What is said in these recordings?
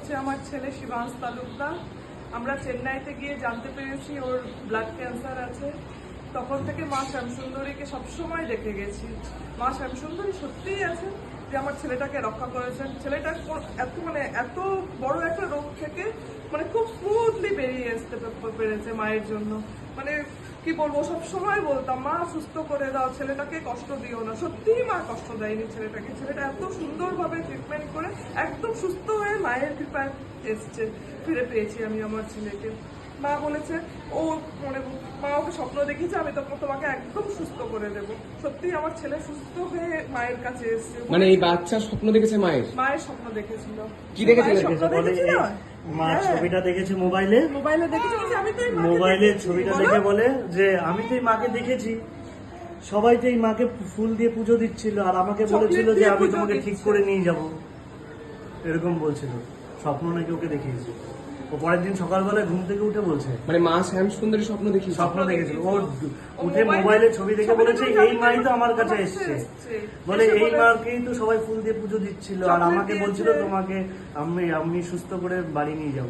হচ্ছে আমার ছেলে শিবাংশ তালুকদার। আমরা চেন্নাইতে গিয়ে জানতে পেরেছি ওর ব্লাড ক্যান্সার আছে। তখন থেকে মা শ্যামসুন্দরীকে সবসময় দেখে গেছি। মা শ্যামসুন্দরী সত্যিই আছেন যে আমার ছেলেটাকে রক্ষা করেছেন। ছেলেটা এত মানে এত বড় একটা রোগ থেকে মানে খুব স্মুথলি বেরিয়ে আসতে পেরেছে মায়ের জন্য। মানে কি বলব সব সময় বলতাম মা সুস্থ করে দাও ছেলেটাকে কষ্ট দিও না। সত্যিই মা কষ্ট দেয়নি ছেলেটাকে। ছেলেটা এত সুন্দরভাবে ট্রিটমেন্ট করে একদম সুস্থ হয়ে মায়ের কৃপায় এসছে ফিরে পেয়েছি আমি আমার ছেলেকে। মা বলেছে ও মানে মা ওকে স্বপ্ন দেখিয়েছে আমি তখন তোমাকে একদম সুস্থ করে দেবো। সত্যি আমার ছেলে সুস্থ হয়ে মায়ের কাছে এসছে। মানে এই বাচ্চা স্বপ্ন দেখেছে মায়ের? মায়ের স্বপ্ন দেখেছিল। কি দেখেছিল? স্বপ্ন বলে দেখেছিল মার হ্যাঁ। ছবিটা দেখেছে মোবাইলে? মোবাইলে দেখেছি আমি তো মোবাইলে। ছবিটা দেখে বলে যে আমি তো এই মাকে দেখেছি। সবাই তো এই মাকে ফুল দিয়ে পুজো দিচ্ছিল আর আমাকে বলেছিল যে আমি তোমাকে ঠিক করে নিয়ে যাব। এরকম বলছিল। স্বপ্ন নাকি ওকে দেখিয়েছে। ও পরের দিন সকালবেলা ঘুম থেকে উঠে বলছে। মানে মা শ্যাম সুন্দরী স্বপ্ন দেখি স্বপ্ন দেখেছিল ও উঠে মোবাইলে- ছবি দেখে বলেছে এই মাই তো আমার কাছে এসছে। বলে এই মাকেই তো সবাই ফুল দিয়ে পুজো দিচ্ছিল। আর আমাকে বলছিল তোমাকে আমি আমি সুস্থ করে বাড়ি নিয়ে যাব।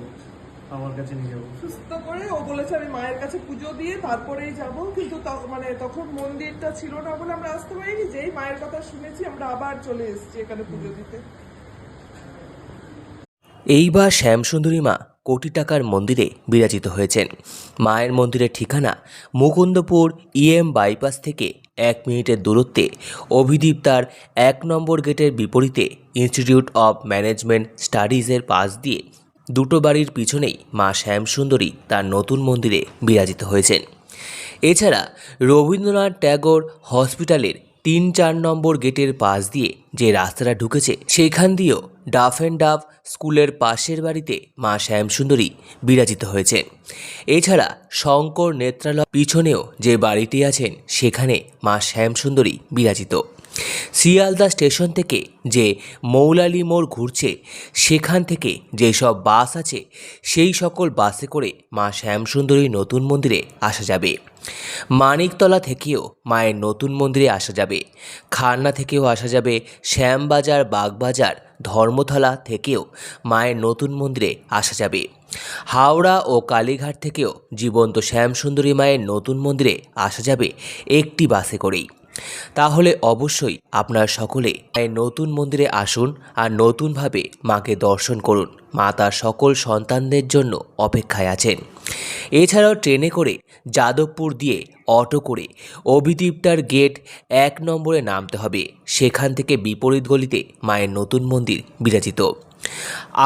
আমার কাছে নিয়ে যাব। সুস্থ করে ও বলেছে আমি মায়ের কাছে পুজো দিয়ে তারপরেই যাব। কিন্তু মানে তখন মন্দিরটা ছিল না বলে আমরা আসতে পারিনি। যেই মায়ের কথা শুনেছি আমরা আবার চলে এসেছি এখানে পুজো দিতে। এইবার শ্যামসুন্দরী মা কোটি টাকার মন্দিরে বিরাজিত হয়েছেন। মায়ের মন্দিরের ঠিকানা মুকুন্দপুর ইএম বাইপাস থেকে এক মিনিটের দূরত্বে। অভিদীপ তার এক নম্বর গেটের বিপরীতে ইনস্টিটিউট অব ম্যানেজমেন্ট স্টাডিজের পাশ দিয়ে দুটো বাড়ির পিছনেই মা শ্যামসুন্দরী তার নতুন মন্দিরে বিরাজিত হয়েছেন। এছাড়া রবীন্দ্রনাথ ট্যাগোর হসপিটালের তিন চার নম্বর গেটের পাশ দিয়ে যে রাস্তাটা ঢুকেছে, সেখান দিয়েও ডাফ অ্যান্ড ডাফ স্কুলের পাশের বাড়িতে মা শ্যামসুন্দরী বিরাজিত হয়েছেন। এছাড়া শঙ্কর নেত্রালয় পিছনেও যে বাড়িটি আছেন, সেখানে মা শ্যামসুন্দরী বিরাজিত। শিয়ালদা স্টেশন থেকে যে মৌলালি মোড় ঘুরছে, সেখান থেকে যেসব বাস আছে, সেই সকল বাসে করে মা শ্যামসুন্দরী নতুন মন্দিরে আসা যাবে। মানিকতলা থেকেও মায়ের নতুন মন্দিরে আসা যাবে। খান্না থেকেও আসা যাবে, শ্যামবাজার, বাগবাজার, ধর্মতলা থেকেও মায়ের নতুন মন্দিরে আসা যাবে। হাওড়া ও কালীঘাট থেকেও জীবন্ত শ্যামসুন্দরী মায়ের নতুন মন্দিরে আসা যাবে একটি বাসে করেই। তাহলে অবশ্যই আপনার সকলে নতুন মন্দিরে আসুন আর নতুনভাবে মাকে দর্শন করুন। মা তার সকল সন্তানদের জন্য অপেক্ষায় আছেন। এছাড়াও ট্রেনে করে যাদবপুর দিয়ে অটো করে অভিদীপটার গেট এক নম্বরে নামতে হবে। সেখান থেকে বিপরীত গলিতে মায়ের নতুন মন্দির বিরাজিত।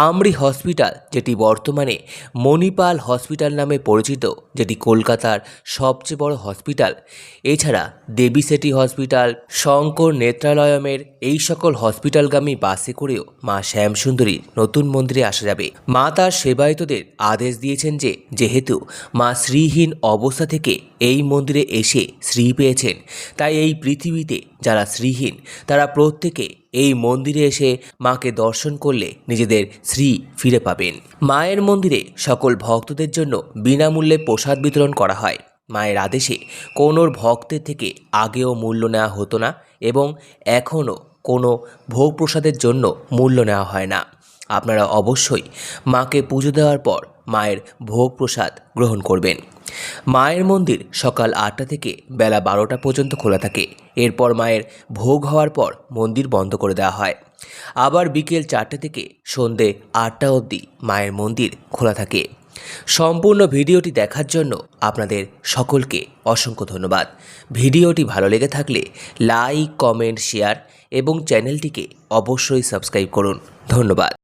আমরি হসপিটাল, যেটি বর্তমানে মণিপাল হসপিটাল নামে পরিচিত, যেটি কলকাতার সবচেয়ে বড় হসপিটাল। এছাড়া দেবী সেটি হসপিটাল, শঙ্কর নেত্রালয়মের এই সকল হসপিটালগামী বাসে করেও মা শ্যামসুন্দরী নতুন মন্দিরে আসা যাবে। মা তার সেবায়তদের আদেশ দিয়েছেন যে, যেহেতু মা শ্রীহীন অবস্থা থেকে এই মন্দিরে এসে শ্রী পেয়েছেন, তাই এই পৃথিবীতে যারা শ্রীহীন, তারা প্রত্যেকে এই মন্দিরে এসে মাকে দর্শন করলে নিজেদের শ্রী ফিরে পাবেন। মায়ের মন্দিরে সকল ভক্তদের জন্য বিনামূল্যে প্রসাদ বিতরণ করা হয়। মায়ের আদেশে কোনো ভক্তের থেকে আগেও মূল্য নেওয়া হতো না এবং এখনও কোনো ভোগ প্রসাদের জন্য মূল্য নেওয়া হয় না। আপনারা অবশ্যই মাকে পুজো দেওয়ার পর মায়ের ভোগ প্রসাদ গ্রহণ করবেন। মায়ের মন্দির সকাল আটটা থেকে বেলা বারোটা পর্যন্ত খোলা থাকে। এরপর মায়ের ভোগ হওয়ার পর মন্দির বন্ধ করে দেওয়া হয়। আবার বিকেল চারটে থেকে সন্ধে আটটা অবধি মায়ের মন্দির খোলা থাকে। সম্পূর্ণ ভিডিওটি দেখার জন্য আপনাদের সকলকে অসংখ্য ধন্যবাদ। ভিডিওটি ভালো লেগে থাকলে লাইক, কমেন্ট, শেয়ার এবং চ্যানেলটিকে অবশ্যই সাবস্ক্রাইব করুন। ধন্যবাদ।